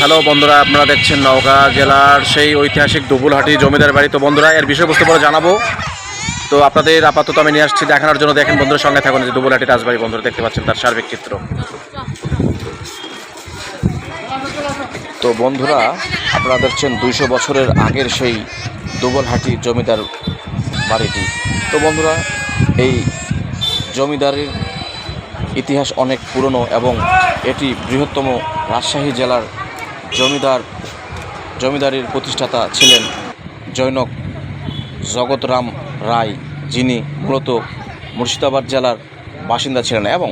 Hello বন্ধুরা, আপনারা দেখছেন নওগাঁ জেলার সেই ঐতিহাসিক দুবুলহাটি জমিদার বাড়ি। তো বন্ধুরা, এর বিষয়বস্তু পরে জানাব। তো আপনাদের আপাতত আমি নিয়ে আসছি, দেখানোর জন্য দেখেন বন্ধুরা, সঙ্গে থাকুন যে দুবুলহাটি রাজবাড়ি, বন্ধুরা, দেখতে পাচ্ছেন তার সার্বিক চিত্র। তো বন্ধুরা, আপনারা দেখছেন দুইশো বছরের আগের সেই দুবলহাটি জমিদার বাড়িটি। তো বন্ধুরা, এই জমিদারের ইতিহাস অনেক পুরনো এবং এটি বৃহত্তম রাজশাহী জেলার জমিদার, জমিদারির প্রতিষ্ঠাতা ছিলেন জৈনক জগৎরাম রায়, যিনি মূলত মুর্শিদাবাদ জেলার বাসিন্দা ছিলেন এবং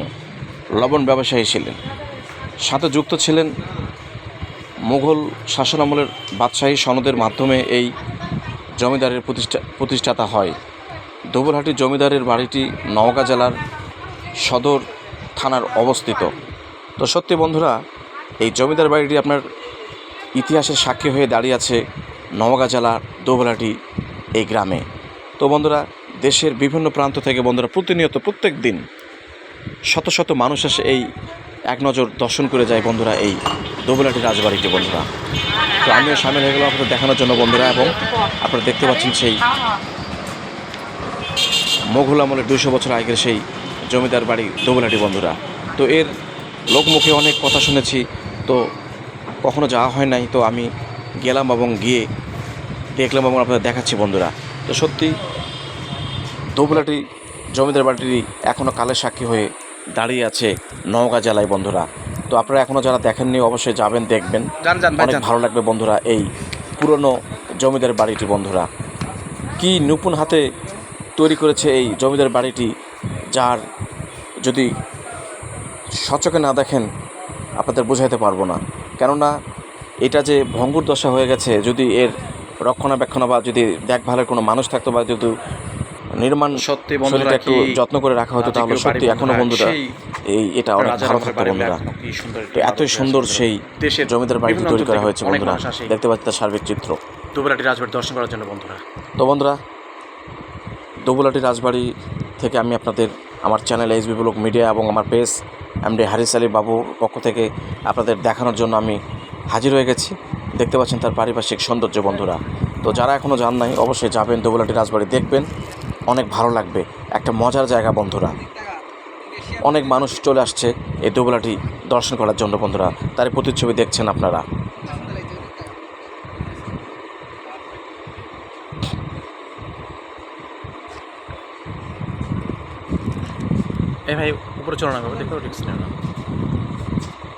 লবণ ব্যবসায়ী ছিলেন। সাথে যুক্ত ছিলেন মুঘল শাসনামলের বাদশাহী সনদের মাধ্যমে এই জমিদারের প্রতিষ্ঠা, প্রতিষ্ঠাতা হয়। দুবলহাটি জমিদারের বাড়িটি নওগাঁ জেলার সদর থানার অবস্থিত। তো সত্যি বন্ধুরা, এই জমিদার বাড়িটি আপনার ইতিহাসের সাক্ষী হয়ে দাঁড়িয়ে আছে নওগাঁ জেলার দোবলাটি এই গ্রামে। তো বন্ধুরা, দেশের বিভিন্ন প্রান্ত থেকে বন্ধুরা, প্রতিনিয়ত প্রত্যেক দিন শত শত মানুষ এসে এই এক নজর দর্শন করে যায় বন্ধুরা এই দোবলাটি রাজবাড়িটি বন্ধুরা। তো আমিও সামিল হয়ে গেলাম আপনাদের দেখানোর জন্য বন্ধুরা, এবং আপনারা দেখতে পাচ্ছেন সেই মোঘল আমলের দুশো বছর আগের সেই জমিদার বাড়ি দোবলাটি বন্ধুরা। তো এর লোকমুখে অনেক কথা শুনেছি। তো কখনো যাওয়া হয় নাই তো আমি গেলাম এবং গিয়ে দেখলাম এবং আপনাদের দেখাচ্ছি বন্ধুরা। তো সত্যি দোবলাটি জমিদার বাড়িটি এখনও কালের সাক্ষী হয়ে দাঁড়িয়ে আছে নওগাঁ জেলায় বন্ধুরা। তো আপনারা এখনও যারা দেখেননি অবশ্যই যাবেন দেখবেন। অনেক ভালো লাগবে বন্ধুরা এই পুরনো জমিদার বাড়িটি বন্ধুরা। কি নিপুণ হাতে তৈরি করেছে এই জমিদার বাড়িটি যার যদি সচকে না দেখেন আপনাদের বোঝাইতে পারব না। কেননা এটা যে ভঙ্গুর দশা হয়ে গেছে যদি এর রক্ষণাবেক্ষণ বা যদি দেখভালের কোনো মানুষ থাকতো বা যদি নির্মাণ সত্যি বন্ধুরা একটু যত্ন করে রাখা হতো তাহলে সত্যি এখনও বন্ধুরা এই এটা অনেক ভালো থাকতো বন্ধুরা। তো এতই সুন্দর সেই দেশের জমিদার বাড়িটি তৈরি করা হয়েছে বন্ধুরা। দেখতে পাচ্ছি তার সার্বিক চিত্র। দুবলাটি রাজবাড়ি দর্শন করার জন্য বন্ধুরা। তো বন্ধুরা দোবলাটি রাজবাড়ি থেকে আমি আপনাদের আমার channel H B block media এবং আমার পেজ এমডি হারিস আলী বাবুর পক্ষ থেকে আপনাদের দেখানোর জন্য আমি হাজির হয়ে গেছি। দেখতে পাচ্ছেন তার পারিপার্শ্বিক সৌন্দর্য বন্ধুরা। তো যারা এখনও যান নাই, অবশ্যই যাবেন। দোবলাটি রাজবাড়ি দেখবেন। অনেক ভালো লাগবে। একটা মজার জায়গা বন্ধুরা। অনেক মানুষ চলে আসছে এই দোবলাটি দর্শন করার জন্য বন্ধুরা। তার প্রতিচ্ছবি দেখছেন আপনারা।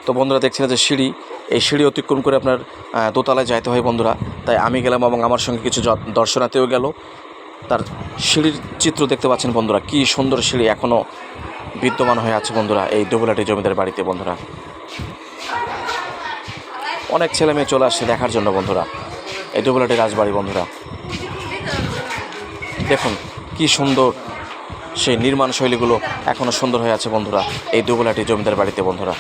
তো বন্ধুরা দেখছিলেন যে সিঁড়ি, এই সিঁড়ি অতিক্রম করে আপনার দোতলায় যাইতে হয় বন্ধুরা। তাই আমি গেলাম এবং আমার সঙ্গে কিছু দর্শনার্থীও গেল। তার সিঁড়ির চিত্র দেখতে পাচ্ছেন বন্ধুরা, কি সুন্দর সিঁড়ি এখনও বিদ্যমান হয়ে আছে বন্ধুরা, এই দোবলাটি জমিদার বাড়িতে বন্ধুরা। অনেক ছেলে মেয়ে চলে আসছে দেখার জন্য বন্ধুরা, এই দোবলাটি রাজবাড়ি বন্ধুরা। দেখুন, কি সুন্দর সেই নির্মাণ শৈলীগুলো এখনও সুন্দর হয়ে আছে বন্ধুরা। এই দোবলাটি জমিদার বাড়িতে বন্ধুরা।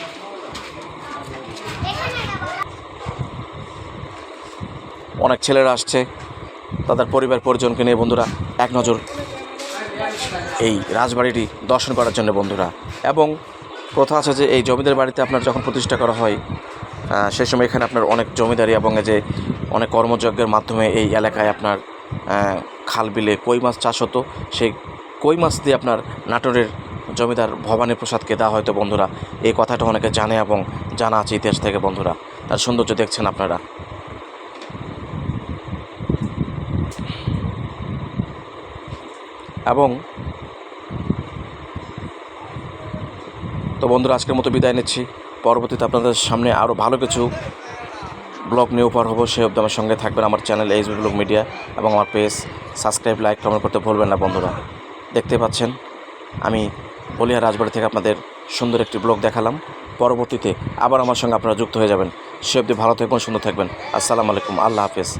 অনেক ছেলেরা আসছে, তাদের পরিবার পরিজনকে নিয়ে বন্ধুরা, এক নজর এই রাজবাড়িটি দর্শন করার জন্য বন্ধুরা। এবং প্রথা আছে যে এই জমিদার বাড়িতে আপনার যখন প্রতিষ্ঠা করা হয় সেই সময় এখানে আপনার অনেক জমিদারি এবং যে অনেক কর্মযজ্ঞের মাধ্যমে এই এলাকায় আপনার খাল বিলে কই মাছ চাষ হতো, সেই কই মাছ দিয়ে আপনার নাটোরের জমিদার ভবানী প্রসাদকে দেওয়া হয়তো বন্ধুরা? এই কথাটা অনেকে জানে এবং জানা আছে ইতিহাস থেকে বন্ধুরা। তার সৌন্দর্য দেখছেন আপনারা। এবং তো বন্ধুরা, আজকের মতো বিদায় নিচ্ছি। পরবর্তীতে আপনাদের সামনে আরও ভালো কিছু ব্লগ নিয়ে উপহার হব, সে অব্দি আমার সঙ্গে থাকবেন আমার চ্যানেল এইচ ব্লগ মিডিয়া এবং আমার পেজ সাবস্ক্রাইব, লাইক কমেন্ট করতে ভুলবেন না বন্ধুরা। দেখতে পাচ্ছেন, আমি বলিয়া রাজবাড়ি থেকে আপনাদের সুন্দর একটি ব্লগ দেখালাম। পরবর্তীতে আবার আমার সঙ্গে আপনারা যুক্ত হয়ে যাবেন। সে অব্দি ভালো থাকবেন, সুন্দর থাকবেন। আসসালামু আলাইকুম, আল্লাহ হাফেজ।